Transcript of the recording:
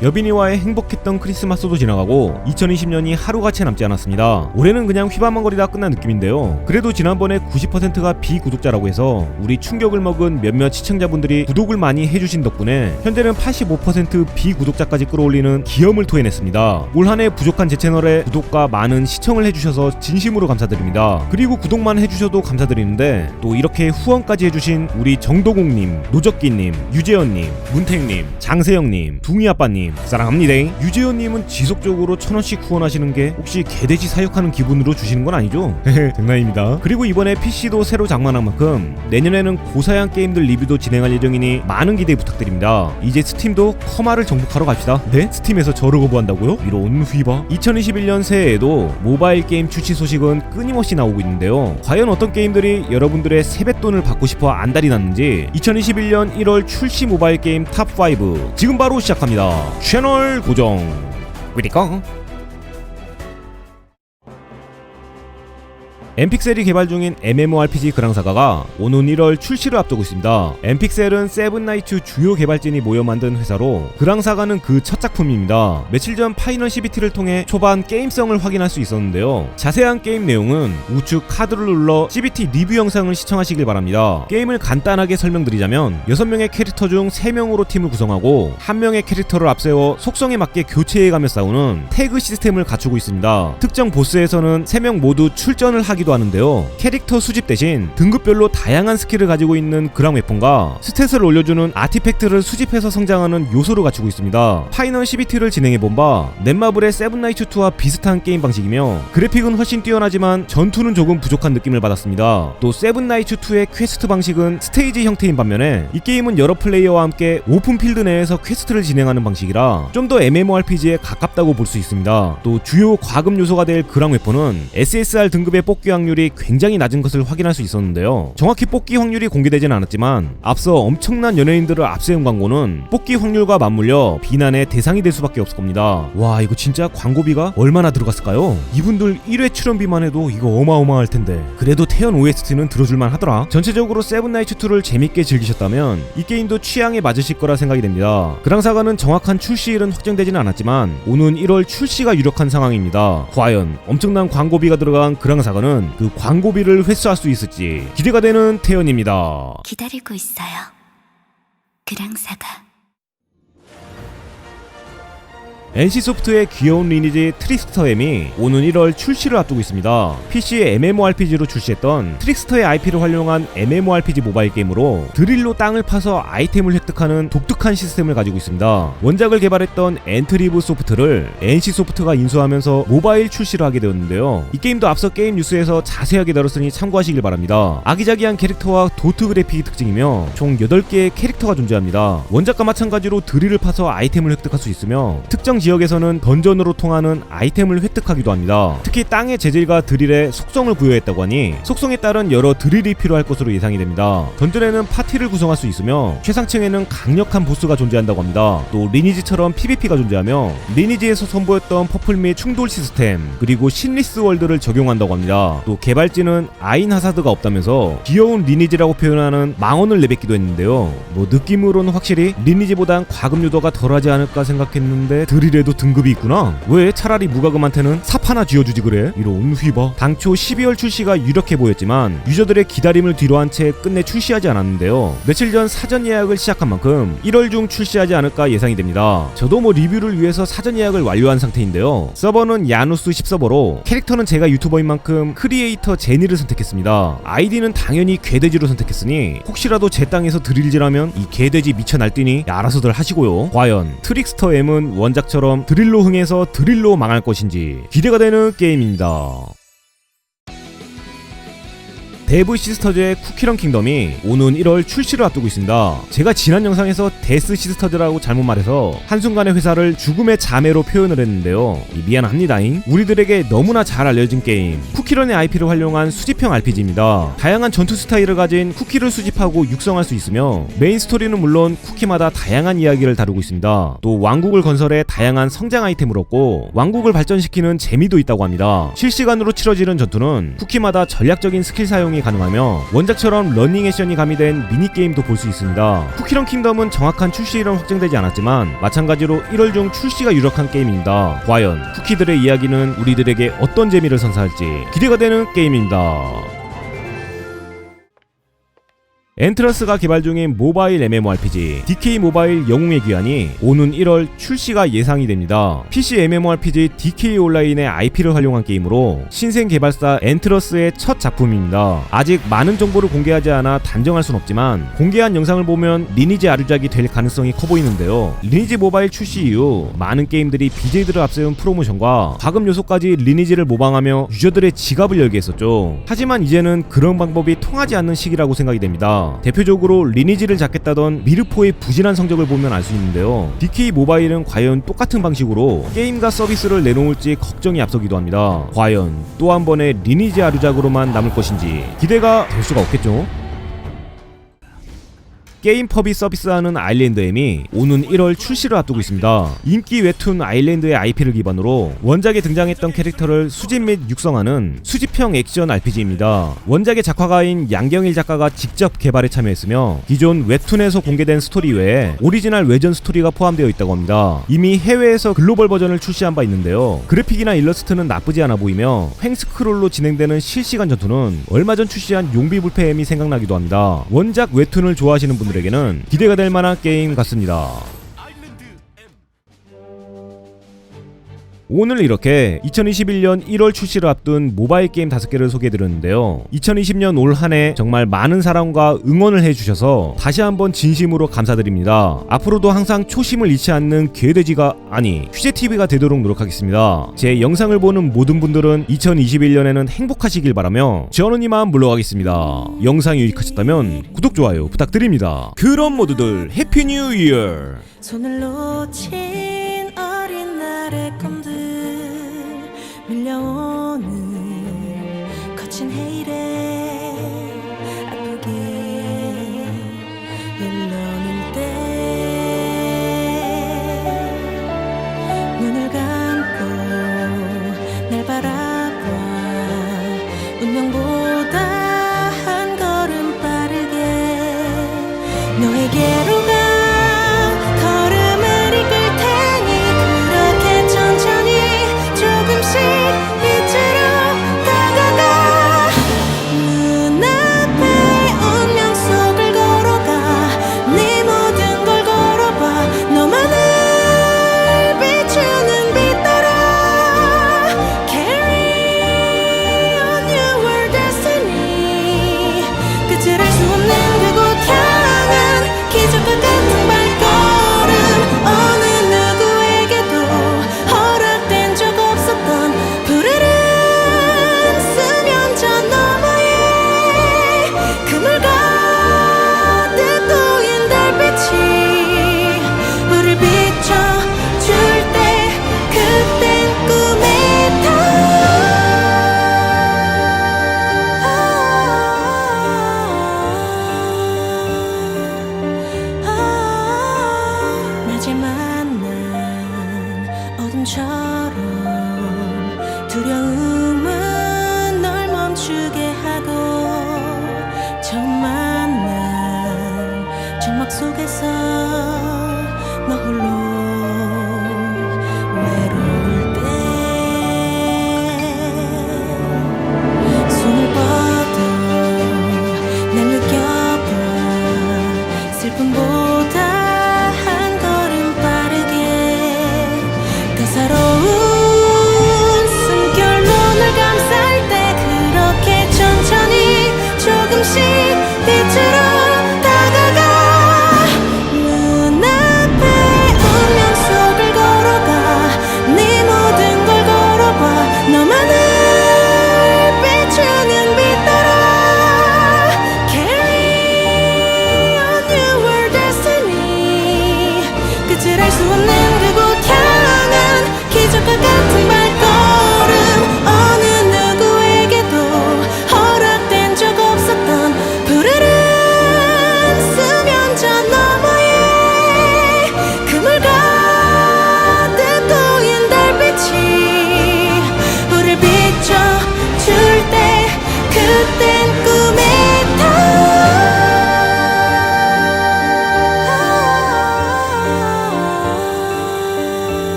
여빈이와의 행복했던 크리스마스도 지나가고 2020년이 하루같이 남지 않았습니다. 올해는 그냥 휘발망거리다 끝난 느낌인데요. 그래도 지난번에 90%가 비구독자라고 해서 우리 충격을 먹은 몇몇 시청자분들이 구독을 많이 해주신 덕분에 현재는 85% 비구독자까지 끌어올리는 기염을 토해냈습니다. 올 한 해 부족한 제 채널에 구독과 많은 시청을 해주셔서 진심으로 감사드립니다. 그리고 구독만 해주셔도 감사드리는데 또 이렇게 후원까지 해주신 우리 정도공님, 노적기님, 유재현님, 문택님, 장세영님, 둥이아빠님 사랑합니다. 유재현님은 지속적으로 천 원씩 후원하시는 게 혹시 개돼지 사육하는 기분으로 주시는 건 아니죠? 장난입니다. 그리고 이번에 PC도 새로 장만한 만큼 내년에는 고사양 게임들 리뷰도 진행할 예정이니 많은 기대 부탁드립니다. 이제 스팀도 커마를 정복하러 갑시다. 네? 스팀에서 저를 거부한다고요? 이런 휘바. 2021년 새해에도 모바일 게임 출시 소식은 끊임없이 나오고 있는데요. 과연 어떤 게임들이 여러분들의 세뱃돈을 받고 싶어 안달이 났는지 2021년 1월 출시 모바일 게임 탑5 지금 바로 시작합니다. 채널 고정. 위리까? 엠픽셀이 개발 중인 MMORPG 그랑사가가 오는 1월 출시를 앞두고 있습니다. 엠픽셀은 세븐나이츠 주요 개발진이 모여 만든 회사로 그랑사가는 그 첫 작품입니다. 며칠 전 파이널 CBT를 통해 초반 게임성을 확인할 수 있었는데요. 자세한 게임 내용은 우측 카드를 눌러 CBT 리뷰 영상을 시청하시길 바랍니다. 게임을 간단하게 설명드리자면 6명의 캐릭터 중 3명으로 팀을 구성하고 1명의 캐릭터를 앞세워 속성에 맞게 교체해가며 싸우는 태그 시스템을 갖추고 있습니다. 특정 보스에서는 3명 모두 출전을 하기도 하는데요. 캐릭터 수집 대신 등급별로 다양한 스킬을 가지고 있는 그랑 웨폰과 스탯을 올려주는 아티팩트를 수집해서 성장하는 요소를 갖추고 있습니다. 파이널 CBT를 진행해본 바 넷마블의 세븐나이츠2와 비슷한 게임 방식이며 그래픽은 훨씬 뛰어나지만 전투는 조금 부족한 느낌을 받았습니다. 또 세븐나이츠2의 퀘스트 방식은 스테이지 형태인 반면에 이 게임은 여러 플레이어와 함께 오픈 필드 내에서 퀘스트를 진행하는 방식이라 좀 더 MMORPG에 가깝다고 볼 수 있습니다. 또 주요 과금 요소가 될 그랑 웨폰은 SSR 등급의 뽑기 확률이 굉장히 낮은 것을 확인할 수 있었는데요. 정확히 뽑기 확률이 공개되진 않았지만 앞서 엄청난 연예인들을 앞세운 광고는 뽑기 확률과 맞물려 비난의 대상이 될 수밖에 없을 겁니다. 와 이거 진짜 광고비가 얼마나 들어갔을까요? 이분들 1회 출연비만 해도 이거 어마어마할 텐데 그래도 태연 OST는 들어줄만 하더라. 전체적으로 세븐나이츠2를 재밌게 즐기셨다면 이 게임도 취향에 맞으실 거라 생각이 됩니다. 그랑사가는 정확한 출시일은 확정되지는 않았지만 오는 1월 출시가 유력한 상황입니다. 과연 엄청난 광고비가 들어간 그랑사가는 그 광고비를 회수할 수 있을지 기대가 되는 태연입니다. 기다리고 있어요. 그랑사가. NC소프트의 귀여운 리니지 트릭스터 M이 오는 1월 출시를 앞두고 있습니다. PC MMORPG로 출시했던 트릭스터의 IP를 활용한 MMORPG 모바일 게임으로 드릴로 땅을 파서 아이템을 획득하는 독특한 시스템을 가지고 있습니다. 원작을 개발했던 엔트리브 소프트를 NC소프트가 인수하면서 모바일 출시를 하게 되었는데요. 이 게임도 앞서 게임 뉴스에서 자세하게 다뤘으니 참고하시길 바랍니다. 아기자기한 캐릭터와 도트 그래픽이 특징이며 총 8개의 캐릭터가 존재합니다. 원작과 마찬가지로 드릴을 파서 아이템을 획득할 수 있으며 특정 지역에서는 던전으로 통하는 아이템을 획득하기도 합니다. 특히 땅의 재질과 드릴에 속성을 부여했다고 하니 속성에 따른 여러 드릴이 필요할 것으로 예상이 됩니다. 던전에는 파티를 구성할 수 있으며 최상층에는 강력한 보스가 존재한다고 합니다. 또 리니지처럼 PVP가 존재하며 리니지에서 선보였던 퍼플 및 충돌 시스템 그리고 신리스 월드를 적용한다고 합니다. 또 개발진은 아인 하사드가 없다면서 귀여운 리니지라고 표현하는 망원을 내뱉기도 했는데요. 뭐 느낌으로는 확실히 리니지보단 과금 유도가 덜하지 않을까 생각했는데 드릴 에도 등급이 있구나. 왜 차라리 무과금한테는 삽 하나 쥐어주지 그래? 이런 휘바. 당초 12월 출시가 유력해 보였지만 유저들의 기다림을 뒤로한 채 끝내 출시하지 않았는데요. 며칠 전 사전 예약을 시작한 만큼 1월 중 출시하지 않을까 예상이 됩니다. 저도 뭐 리뷰를 위해서 사전 예약을 완료한 상태인데요. 서버는 야누스 10서버로 캐릭터는 제가 유튜버인 만큼 크리에이터 제니를 선택했습니다. 아이디는 당연히 개돼지로 선택했으니 혹시라도 제 땅에서 드릴질하면 이 개돼지 미쳐 날뛰니 알아서들 하시고요. 과연 트릭스터 M은 원작처럼 드릴로 흥해서 드릴로 망할 것인지 기대가 되는 게임입니다. 데브 시스터즈의 쿠키런 킹덤이 오는 1월 출시를 앞두고 있습니다. 제가 지난 영상에서 데스 시스터즈라고 잘못 말해서 한순간에 회사를 죽음의 자매로 표현을 했는데요. 이 미안합니다잉. 우리들에게 너무나 잘 알려진 게임 쿠키런의 IP를 활용한 수집형 RPG입니다. 다양한 전투 스타일을 가진 쿠키를 수집하고 육성할 수 있으며 메인 스토리는 물론 쿠키마다 다양한 이야기를 다루고 있습니다. 또 왕국을 건설해 다양한 성장 아이템을 얻고 왕국을 발전시키는 재미도 있다고 합니다. 실시간으로 치러지는 전투는 쿠키마다 전략적인 스킬 사용이 사용이 가능하며 원작처럼 러닝 액션이 가미된 미니게임도 볼 수 있습니다. 쿠키런 킹덤은 정확한 출시일은 확정되지 않았지만 마찬가지로 1월 중 출시가 유력한 게임입니다. 과연 쿠키들의 이야기는 우리들에게 어떤 재미를 선사할지 기대가 되는 게임입니다. 엔트러스가 개발 중인 모바일 MMORPG DK 모바일 영웅의 귀환이 오는 1월 출시가 예상이 됩니다. PC MMORPG DK 온라인의 IP를 활용한 게임으로 신생 개발사 엔트러스의 첫 작품입니다. 아직 많은 정보를 공개하지 않아 단정할 순 없지만 공개한 영상을 보면 리니지 아류작이 될 가능성이 커 보이는데요. 리니지 모바일 출시 이후 많은 게임들이 BJ들을 앞세운 프로모션과 과금 요소까지 리니지를 모방하며 유저들의 지갑을 열게 했었죠. 하지만 이제는 그런 방법이 통하지 않는 시기라고 생각이 됩니다. 대표적으로 리니지를 잡겠다던 미르포의 부진한 성적을 보면 알 수 있는데요. DK 모바일은 과연 똑같은 방식으로 게임과 서비스를 내놓을지 걱정이 앞서기도 합니다. 과연 또 한 번의 리니지 아류작으로만 남을 것인지 기대가 될 수가 없겠죠. 게임 펍이 서비스하는 아일랜드 M이 오는 1월 출시를 앞두고 있습니다. 인기 웹툰 아일랜드의 IP를 기반으로 원작에 등장했던 캐릭터를 수집 및 육성하는 수집형 액션 RPG입니다. 원작의 작화가인 양경일 작가가 직접 개발에 참여했으며 기존 웹툰에서 공개된 스토리 외에 오리지널 외전 스토리가 포함되어 있다고 합니다. 이미 해외에서 글로벌 버전을 출시한 바 있는데요. 그래픽이나 일러스트는 나쁘지 않아 보이며 횡스크롤로 진행되는 실시간 전투는 얼마 전 출시한 용비 불패 M이 생각나기도 합니다. 원작 웹툰을 좋아하시는 분 들에게는 기대가 될 만한 게임 같습니다. 오늘 이렇게 2021년 1월 출시를 앞둔 모바일 게임 5개를 소개해드렸는데요. 2020년 올 한 해 정말 많은 사랑과 응원을 해주셔서 다시 한번 진심으로 감사드립니다. 앞으로도 항상 초심을 잃지 않는 개돼지가 아니 휴재TV가 되도록 노력하겠습니다. 제 영상을 보는 모든 분들은 2021년에는 행복하시길 바라며 저는 이만 물러가겠습니다. 영상이 유익하셨다면 구독, 좋아요 부탁드립니다. 그럼 모두들 해피 뉴 이어! 손을 놓친 들 밀려오는 거친 해일에 처음 두려움은 널 멈추게 하고 처음 만난 정막 속에서